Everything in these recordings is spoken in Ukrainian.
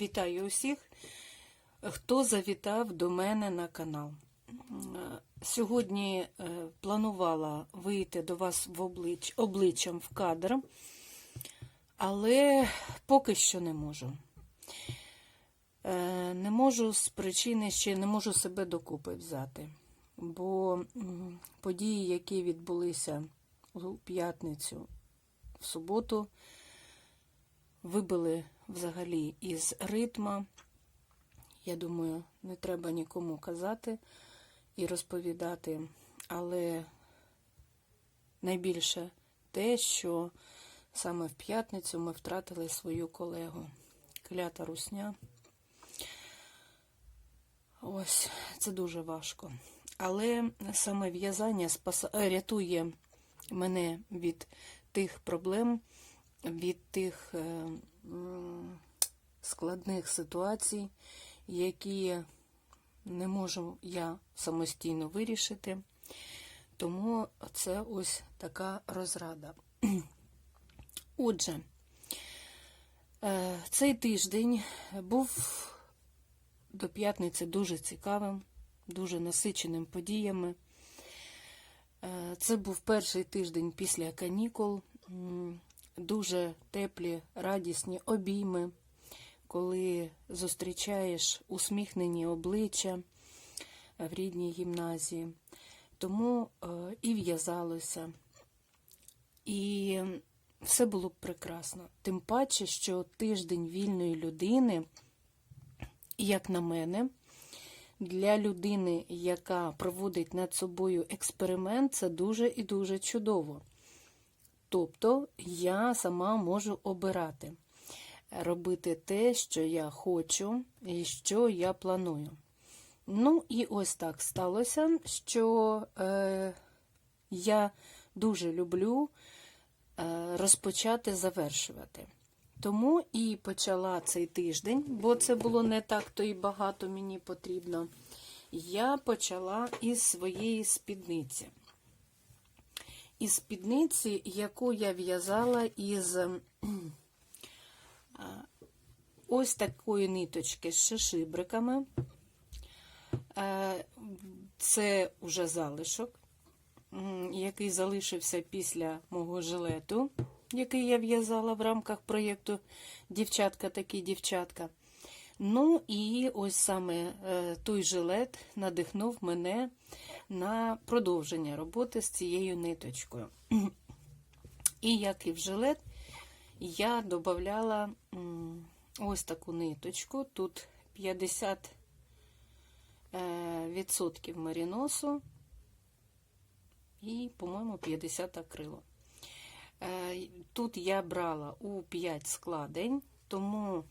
Вітаю усіх, хто завітав до мене на канал. Сьогодні е, планувала вийти до вас в облич... обличчям в кадр, але поки що не можу. Е, Не можу з причини ще не можу себе докупи взяти, бо події, які відбулися у п'ятницю, в суботу, вибили взагалі із ритма. Я думаю, не треба нікому казати і розповідати, але найбільше те, що саме в п'ятницю ми втратили свою колегу. Клята русня. Ось, це дуже важко. Але саме в'язання спаса... рятує мене від тих проблем, від тих е, складних ситуацій, які не можу я самостійно вирішити. Тому це ось така розрада. Отже, е, цей тиждень був до п'ятниці дуже цікавим, дуже насиченим подіями. Е, Це був перший тиждень після канікул, дуже теплі, радісні обійми, коли зустрічаєш усміхнені обличчя в рідній гімназії. Тому е, і в'язалося, і все було б прекрасно. Тим паче, що тиждень вільної людини, як на мене, для людини, яка проводить над собою експеримент, це дуже і дуже чудово. Тобто я сама можу обирати, робити те, що я хочу і що я планую. Ну, і ось так сталося, що е, я дуже люблю е, розпочати завершувати. Тому і почала цей тиждень, бо це було не так то і багато мені потрібно. Я почала із своєї спідниці. Із спідниці, яку я в'язала із ем, ось такої ниточки з шишибриками. Е, Це уже залишок, який залишився після мого жилету, який я в'язала в рамках проєкту Дівчатка такі дівчатка. Ну і ось саме е, той жилет надихнув мене на продовження роботи з цією ниточкою. І як і в жилет, я додавала ось таку ниточку. Тут 50 е, відсотків маріносу і, по-моєму, 50 акрилу. Е, Тут я брала у 5 складень, тому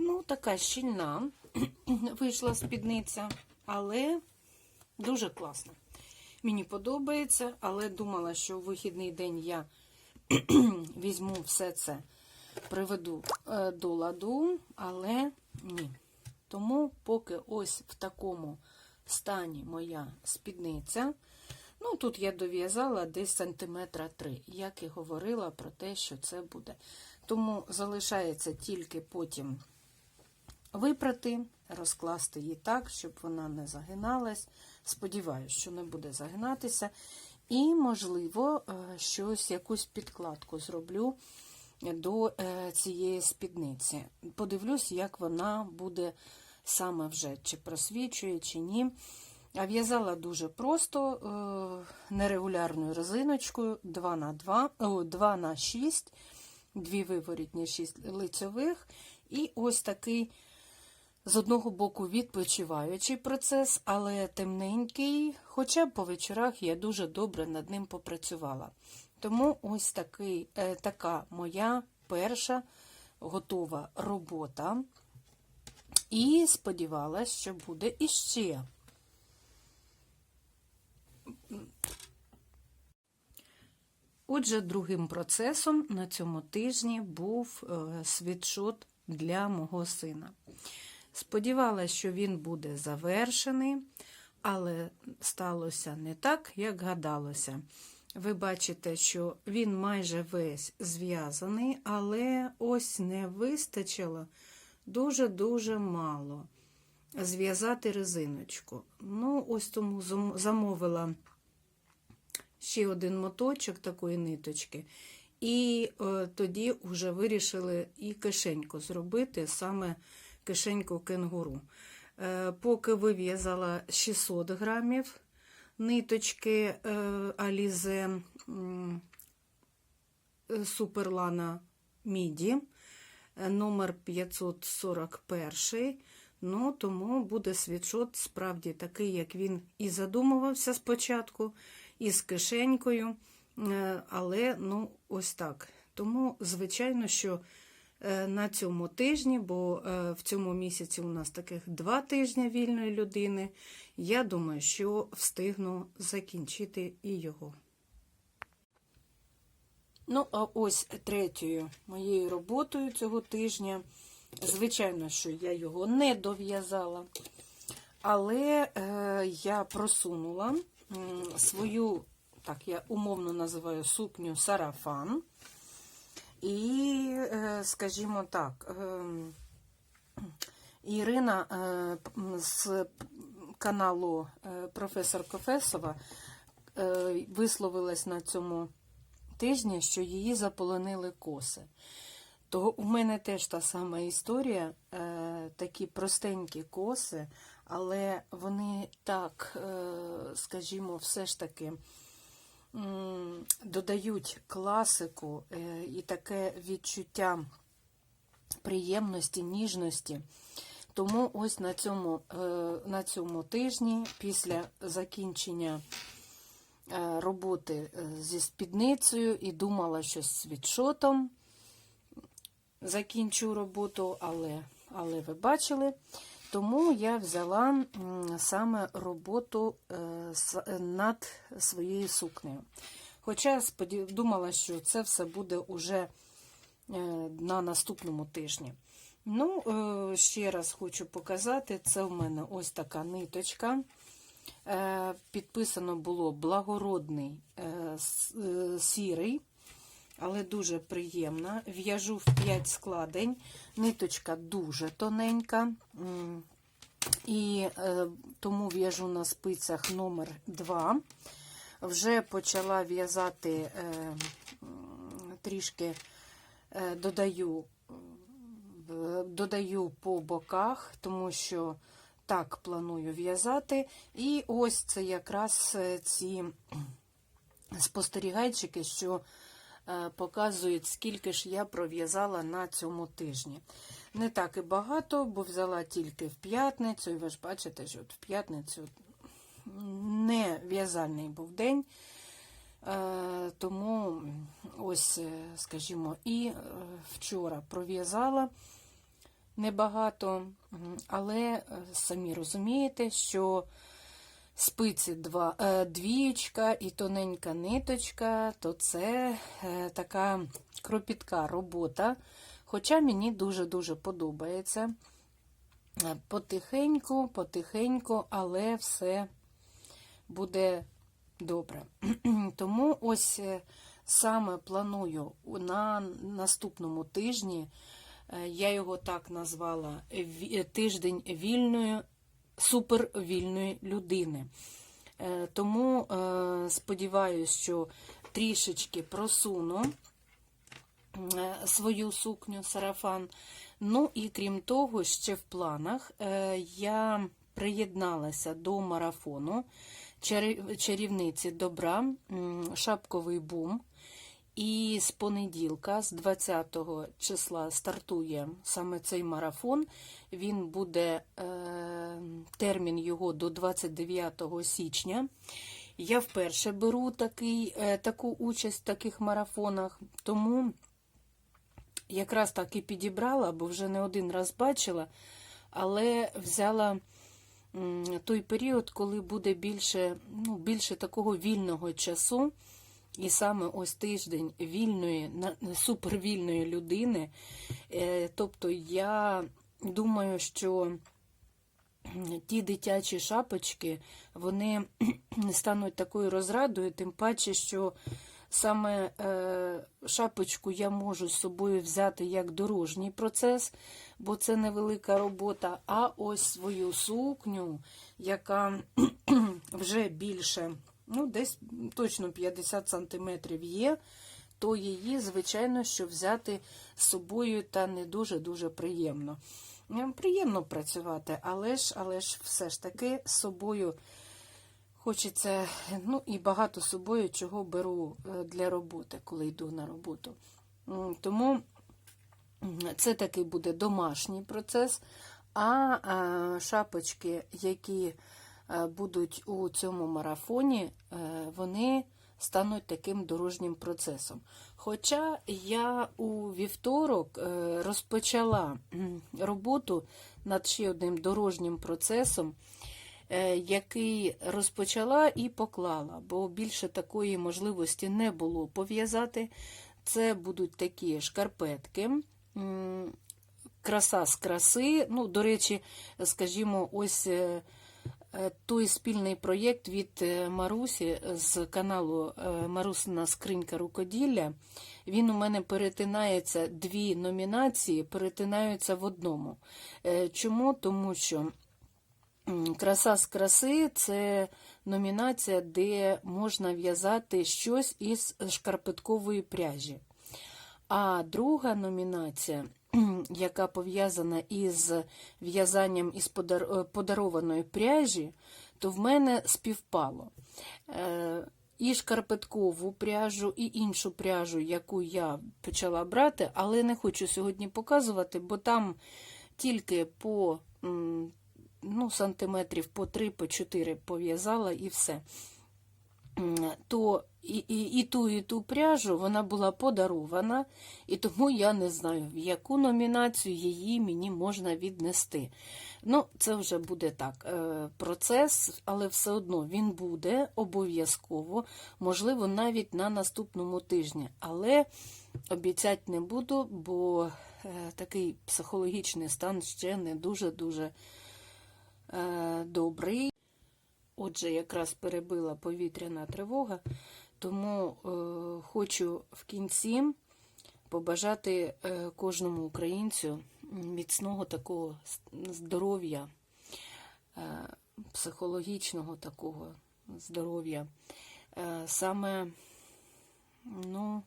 ну, така щільна вийшла спідниця, але дуже класно. Мені подобається, але думала, що в вихідний день я візьму все це, приведу е, до ладу, але ні. Тому поки ось в такому стані моя спідниця. Ну, тут я дов'язала десь сантиметра 3, як і говорила про те, що це буде. Тому залишається тільки потім випрати, розкласти її так, щоб вона не загиналась. Сподіваюсь, що не буде загинатися. І, можливо, е, щось, якусь підкладку зроблю до е, цієї спідниці. Подивлюсь, як вона буде саме вже, чи просвічує, чи ні. А в'язала дуже просто е, нерегулярною резиночкою 2 на 2, о, 2 на 6, дві виворітні 6 лицьових. І ось такий, з одного боку, відпочиваючий процес, але темненький, хоча б по вечорах я дуже добре над ним попрацювала. Тому ось такий, е, така моя перша готова робота. І сподівалася, що буде іще. Отже, другим процесом на цьому тижні був е, світшот для мого сина. Сподівалася, що він буде завершений, але сталося не так, як гадалося. ви бачите, що він майже весь зв'язаний, але ось не вистачило дуже-дуже мало зв'язати резиночку. Ну, ось тому замовила ще один моточок такої ниточки. І е, тоді вже вирішили і кишеньку зробити, саме кишеньку кенгуру. Е, поки вив'язала 600 грамів ниточки е, м, е, Суперлана Міді, номер 541. Ну, тому буде світшот справді такий, як він і задумувався спочатку, і з кишенькою. Але ну, ось так. Тому, звичайно, що на цьому тижні, бо е, в цьому місяці у нас таких два тижні вільної людини, я думаю, що встигну закінчити і його. Ну, а ось третьою моєю роботою цього тижня. Звичайно, що я його не дов'язала, але е, я просунула свою, так я умовно називаю сукню сарафан. І, е, скажімо так, е, Ірина е, з каналу е, професор Кофесова висловилась на цьому тижні, що її заполонили коси. То у мене теж та сама історія, такі простенькі коси, але вони так, скажімо, все ж таки додають класику е, і таке відчуття приємності, ніжності. Тому ось на цьому, е, на цьому тижні, після закінчення е, роботи зі спідницею і думала, що з світшотом закінчу роботу, але, але ви бачили. Тому я взяла саме роботу е, е, над своєю сукнею. Хоча думала, що це все буде уже е, на наступному тижні. Ну, ще раз хочу показати, це в мене ось така ниточка. Підписано було благородний сірий, але дуже приємна. В'яжу в 5 складень. Ниточка дуже тоненька. І е, тому в'яжу на спицях номер 2. Вже почала в'язати е, трішки е, додаю, додаю по боках, тому що так планую в'язати. І ось це якраз ці спостерігайчики, що показують, скільки ж я пров'язала на цьому тижні. Не так і багато, бо взяла тільки в п'ятницю, і ви ж бачите, що от в п'ятницю не в'язальний був день. Е, Тому ось, е, скажімо, і е, вчора пров'язала небагато, але е, самі розумієте, що спиці два, е, двієчка і тоненька ниточка, то це е, така кропітка робота. Хоча мені дуже-дуже подобається. Е, Потихеньку, потихеньку, але все буде добре. Тому ось саме планую на наступному тижні, я його так назвала тиждень вільної, супервільної людини. Е, Тому е, сподіваюся, що трішечки просуну е, свою сукню сарафан. Ну і крім того, ще в планах я приєдналася до марафону чарівниці добра, шапковий бум. І з понеділка, з 20 числа, стартує саме цей марафон. Він буде е, термін його до 29 січня. Я вперше беру такий, е, таку участь в таких марафонах, тому якраз так і підібрала, бо вже не один раз бачила, але взяла той період, коли буде більше, ну, більше такого вільного часу. І саме ось тиждень вільної, супервільної людини. Е, Тобто я думаю, що ті дитячі шапочки, вони стануть такою розрадою, тим паче, що саме е, шапочку я можу з собою взяти як дорожній процес, бо це невелика робота. А ось свою сукню, яка вже більше, ну, десь точно 50 сантиметрів є, то її, звичайно, що взяти з собою та не дуже-дуже приємно. Приємно працювати, але ж, але ж все ж таки з собою хочеться, ну і багато з собою чого беру е, для роботи, коли йду на роботу. Тому це такий буде домашній процес, а шапочки, які будуть у цьому марафоні, е, вони стануть таким дорожнім процесом. Хоча я у вівторок е, розпочала роботу над ще одним дорожнім процесом, е, який розпочала і поклала, бо більше такої можливості не було пов'язати. Це будуть такі шкарпетки. Краса з краси. Ну, до речі, скажімо, ось е, е, той спільний проєкт від е, Марусі з каналу е, Марусина скринька рукоділля. Він у мене перетинається, дві номінації перетинаються в одному. Е, Чому? Тому що краса з краси це номінація, де можна в'язати щось із шкарпеткової пряжі. А друга номінація, яка пов'язана із в'язанням із е, подарованої пряжі, то в мене співпало. Е, І шкарпеткову пряжу, і іншу пряжу, яку я почала брати, але не хочу сьогодні показувати, бо там тільки по ну, сантиметрів по 3 по 4 пов'язала і все. То і, і, і ту, і ту пряжу вона була подарована, і тому я не знаю, в яку номінацію її мені можна віднести. Ну, це вже буде так. е, Процес, але все одно він буде обов'язково, можливо, навіть на наступному тижні. Але обіцяти не буду, бо е, такий психологічний стан ще не дуже-дуже е, добрий. Отже, якраз перебила повітряна тривога, тому е, хочу в кінці побажати е, кожному українцю міцного такого здоров'я, е, психологічного такого здоров'я. Е, саме, ну,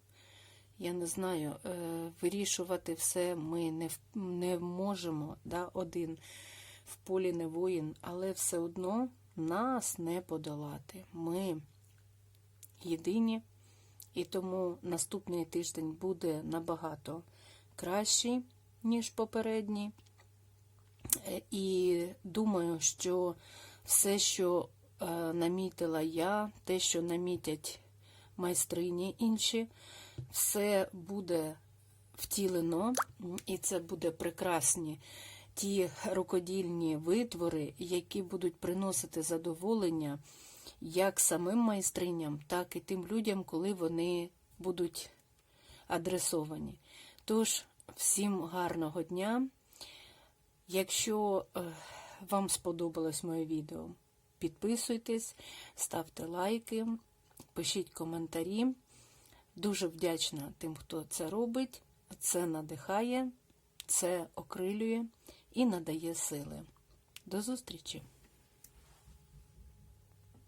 я не знаю, е, вирішувати все ми не, не можемо, да, один в полі не воїн, але все одно нас не подолати. Ми єдині, і тому наступний тиждень буде набагато кращий, ніж попередній. Е, І думаю, що все, що е, намітила я, те, що намітять майстрині інші, все буде втілено, і це буде прекрасні ті рукодільні витвори, які будуть приносити задоволення як самим майстриням, так і тим людям, коли вони будуть адресовані. Тож, всім гарного дня. Якщо е, вам сподобалось моє відео, підписуйтесь, ставте лайки, пишіть коментарі. Дуже вдячна тим, хто це робить. Це надихає, це окрилює і надає сили. До зустрічі!